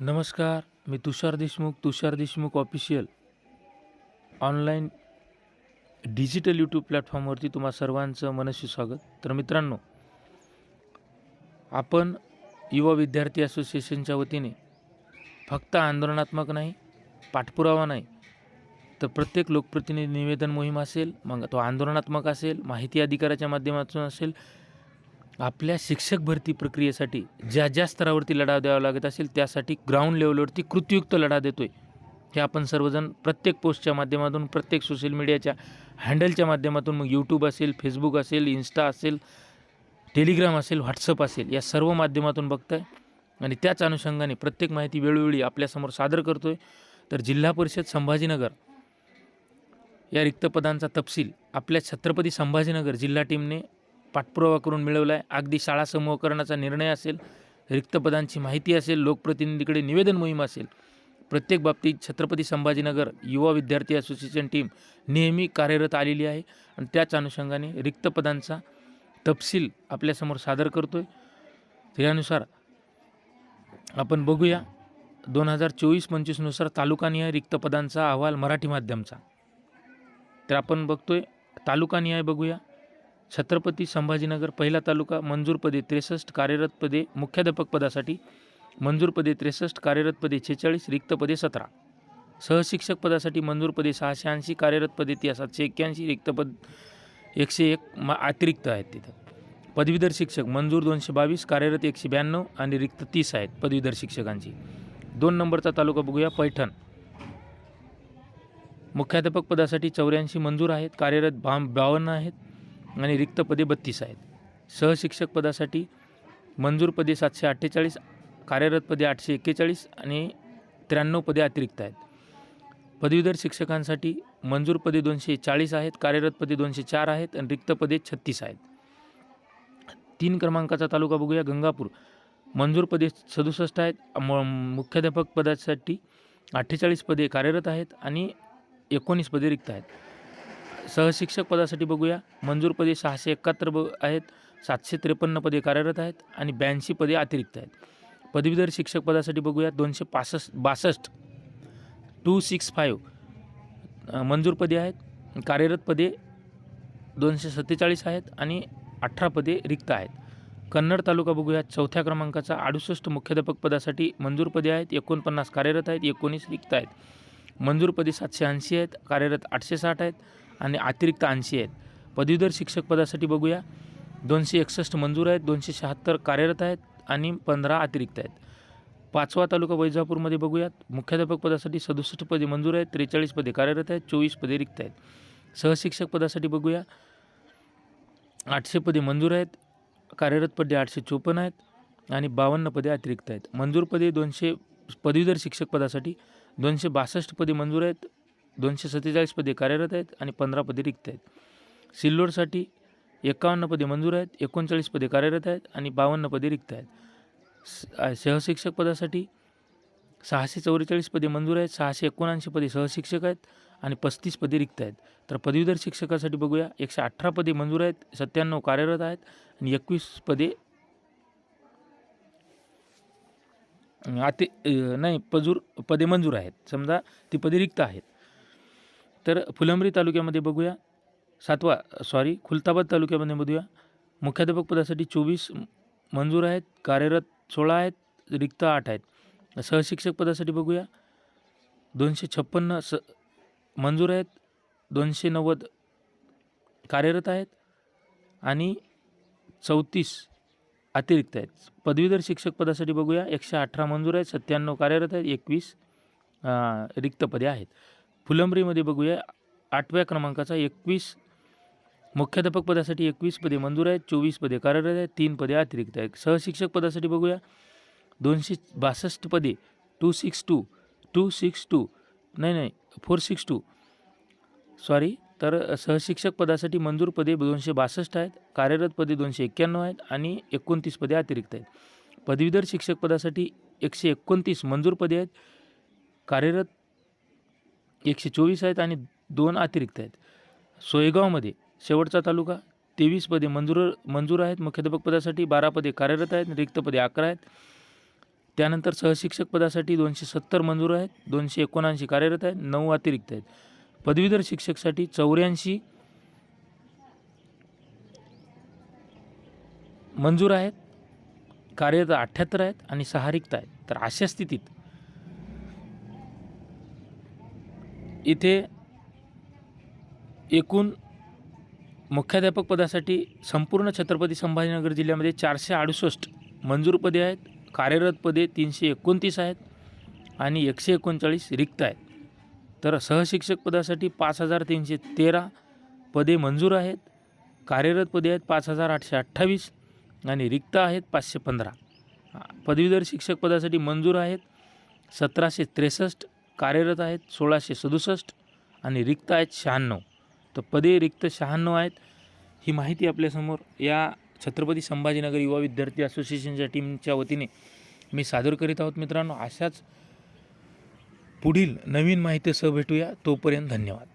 नमस्कार मी Tushar Deshmukh Tushar Deshmukh official online digital YouTube प्लॅटफॉर्मवरती तुम्हा सर्वांचं मनस्वी स्वागत. तर मित्रांनो आपण युवा विद्यार्थी असोसिएशनच्या वतीने फक्त आंदोलनात्मक नाही पाठपुरावा नाही तर प्रत्येक लोकप्रतिनिधी निवेदन मोहीम असेल मग तो आंदोलनात्मक असेल माहिती अधिकाराच्या माध्यमातून असेल आपल्या शिक्षक भरती प्रक्रियेसाठी ज्या ज्या स्तरावरती लढा द्यावा लागत असेल त्यासाठी ग्राउंड लेवलवरती कृतीयुक्त लढा देतो आहे हे आपण सर्वजण प्रत्येक पोस्टच्या माध्यमातून प्रत्येक सोशल मीडियाच्या हँडलच्या माध्यमातून मग यूट्यूब असेल फेसबुक असेल इन्स्टा असेल टेलिग्राम असेल व्हॉट्सअप असेल या सर्व माध्यमातून बघताय. आणि त्याच अनुषंगाने प्रत्येक माहिती वेळोवेळी आपल्यासमोर सादर करतो आहे तर जिल्हा परिषद संभाजीनगर या रिक्त पदांचा तपशील आपल्या छत्रपती संभाजीनगर जिल्हा टीमने पाठपुरावा करून मिळवला आहे अगदी शाळा समूहकरणाचा निर्णय असेल रिक्तपदांची माहिती असेल लोकप्रतिनिधीकडे निवेदन मोहीम असेल प्रत्येक बाबतीत छत्रपती संभाजीनगर युवा विद्यार्थी असोसिएशन टीम नेहमी कार्यरत आलेली आहे आणि त्याच अनुषंगाने रिक्तपदांचा तपशील आपल्यासमोर सादर करतो आहे त्यानुसार आपण बघूया दोन हजार चोवीस पंचवीसनुसार तालुकानिहाय रिक्तपदांचा अहवाल मराठी माध्यमचा. तर आपण बघतोय तालुकानिहाय बघूया छत्रपती संभाजीनगर पहिला तालुका मंजूर पदे त्रेसष्ट कार्यरत पदे मुख्याध्यापक पदासाठी मंजूर पदे त्रेसष्ट कार्यरत पदे छेचाळीस रिक्त पदे सतरा. सहशिक्षक पदासाठी मंजूर पदे सहाशे ऐंशी कार्यरत पदे ती सातशे एक्क्याऐंशी रिक्त पद एकशे एक मा अतिरिक्त आहेत तिथं. पदवीधर शिक्षक मंजूर दोनशे बावीस कार्यरत एकशे ब्याण्णव आणि रिक्त तीस आहेत पदवीधर शिक्षकांची. दोन नंबरचा तालुका बघूया पैठण. मुख्याध्यापक पदासाठी चौऱ्याऐंशी मंजूर आहेत कार्यरत बा बावन्न आहेत. आणि रिक्त पदे बत्तीस आहेत. सहशिक्षक पदासाठी मंजूर पदे सातशे अठ्ठेचाळीस कार्यरत पदे आठशे एक्केचाळीस आणि त्र्याण्णव पदे अतिरिक्त आहेत. पदवीधर शिक्षकांसाठी मंजूर पदे दोनशे चाळीस आहेत कार्यरत पदे दोनशे चार आहेत आणि रिक्त पदे छत्तीस आहेत. तीन क्रमांकाचा तालुका बघूया गंगापूर. मंजूर पदे सदुसष्ट आहेत म मुख्याध्यापक पदासाठी अठ्ठेचाळीस पदे कार्यरत आहेत आणि एकोणीस पदे रिक्त आहेत. सहशिक्षक पदासाठी बघूया. मंजूर पदे सहाशे एकाहत्तर ब आहेत. सातशे त्रेपन्न पदे कार्यरत आहेत आणि ब्याऐंशी पदे अतिरिक्त आहेत. पदवीधर शिक्षक पदासाठी बघूया. दोनशे पासष्ट बासष्ट टू सिक्स फाईव्ह मंजूर पदे आहेत. कार्यरत पदे दोनशे सत्तेचाळीस आहेत आणि अठरा पदे रिक्त आहेत. कन्नड तालुका बघूया. चौथ्या क्रमांकाचा अडुसष्ट मुख्याध्यापक पदासाठी मंजूर पदे आहेत. एकोणपन्नास कार्यरत आहेत. एकोणीस रिक्त आहेत. मंजूर पदे सातशे ऐंशी आहेत. कार्यरत आठशे साठ आहेत. आणि अतिरिक्त ऐंशी आहेत. पदवीधर शिक्षक पदासाठी बघूया. दोनशे एकसष्ट मंजूर आहेत दोनशे शहात्तर कार्यरत आहेत आणि पंधरा अतिरिक्त आहेत. पाचवा तालुका वैजापूरमध्ये बघूयात. मुख्याध्यापक पदासाठी सदुसष्ट पदे मंजूर आहेत त्रेचाळीस पदे कार्यरत आहेत चोवीस पदे रिक्त आहेत. सहशिक्षक पदासाठी बघूया. आठशे पदे मंजूर आहेत कार्यरत पदे आठशे चोपन्न आहेत आणि बावन्न पदे अतिरिक्त आहेत. मंजूर पदे दोनशे पदवीधर शिक्षक पदासाठी दोनशे बासष्ट पदे मंजूर आहेत दोनशे सत्तेचाळीस पदे कार्यरत आहेत आणि पंधरा पदे रिक्त आहेत. सिल्लोडसाठी एकावन्न पदे मंजूर आहेत एकोणचाळीस पदे कार्यरत आहेत आणि बावन्न पदे रिक्त आहेत. स- सहशिक्षक पदासाठी सहाशे चौवेचाळीस पदे मंजूर आहेत सहाशे एकोणऐंशी पदे सहशिक्षक आहेत आणि पस्तीस पदे रिक्त आहेत. तर पदवीधर शिक्षकासाठी बघूया एकशे अठरा पदे मंजूर आहेत सत्त्याण्णव कार्यरत आहेत आणि एकवीस पदे आते नाही पजूर पदे मंजूर आहेत. समजा ती पदे रिक्त आहेत. तर फुलंब्री तालुक्यामध्ये बघूया. सातवा सॉरी खुलताबाद तालुक्यामध्ये बघूया. मुख्याध्यापक पदासाठी चोवीस मंजूर आहेत कार्यरत सोळा आहेत रिक्त आठ आहेत. सहशिक्षक पदासाठी बघूया. दोनशे छप्पन्न स मंजूर आहेत दोनशे नव्वद कार्यरत आहेत आणि चौतीस अतिरिक्त आहेत. पदवीधर शिक्षक पदासाठी बघूया एकशे अठरा मंजूर आहेत सत्त्याण्णव कार्यरत आहेत एकवीस रिक्त पदे आहेत. फुलंब्रीमध्ये बघूया. आठव्या क्रमांकाचा एकवीस मुख्याध्यापक पदासाठी एकवीस पदे मंजूर आहेत चोवीस पदे कार्यरत आहेत तीन पदे अतिरिक्त आहेत. सहशिक्षक पदासाठी बघूया. दोनशे बासष्ट पदे two six two two six two नाही नाही फोर सिक्स टू सॉरी तर सहशिक्षक पदासाठी मंजूर पदे दोनशे बासष्ट आहेत कार्यरत पदे दोनशे एक्क्याण्णव आहेत आणि एकोणतीस पदे अतिरिक्त आहेत. पदवीधर शिक्षक पदासाठी एकशे एकोणतीस मंजूर पदे आहेत कार्यरत एकशे चोवीस आहेत आणि दोन अतिरिक्त आहेत. सोयगावमध्ये शेवटचा तालुका तेवीस पदे मंजूर मंजूर आहेत. मुख्याध्यापक पदासाठी बारा पदे कार्यरत आहेत. रिक्त पदे अकरा आहेत. त्यानंतर सहशिक्षक पदासाठी दोनशे सत्तर मंजूर आहेत. दोनशे एकोणऐंशी कार्यरत आहेत. नऊ अतिरिक्त आहेत. पदवीधर शिक्षकसाठी चौऱ्याऐंशी मंजूर आहेत. कार्यरत अठ्ठ्याहत्तर आहेत आणि सहा रिक्त आहेत. तर अशा स्थितीत इथे एकूण मुख्याध्यापक पदासाठी संपूर्ण छत्रपती संभाजीनगर जिल्ह्यामध्ये चारशे अडुसष्ट मंजूर पदे आहेत कार्यरत पदे तीनशे एकोणतीस आहेत आणि एकशे एकोणचाळीस रिक्त आहेत. तर सहशिक्षक पदासाठी पाच हजार तीनशे तेरा पदे मंजूर आहेत कार्यरत पदे आहेत पाच हजार आठशे अठ्ठावीस आणि रिक्त आहेत पाचशे पंधरा. पदवीधर शिक्षक पदासाठी मंजूर आहेत सतराशे त्रेसष्ट कार्यरत आहेत सोळाशे सदुसष्ट आणि रिक्त आहेत शहाण्णव. तर पदे रिक्त शहाण्णव आहेत. ही माहिती आपल्यासमोर या छत्रपती संभाजीनगर युवा विद्यार्थी असोसिएशनच्या टीमच्या वतीने मी सादर करीत आहोत मित्रांनो. अशाच पुढील नवीन माहितीसह भेटूया. तोपर्यंत धन्यवाद.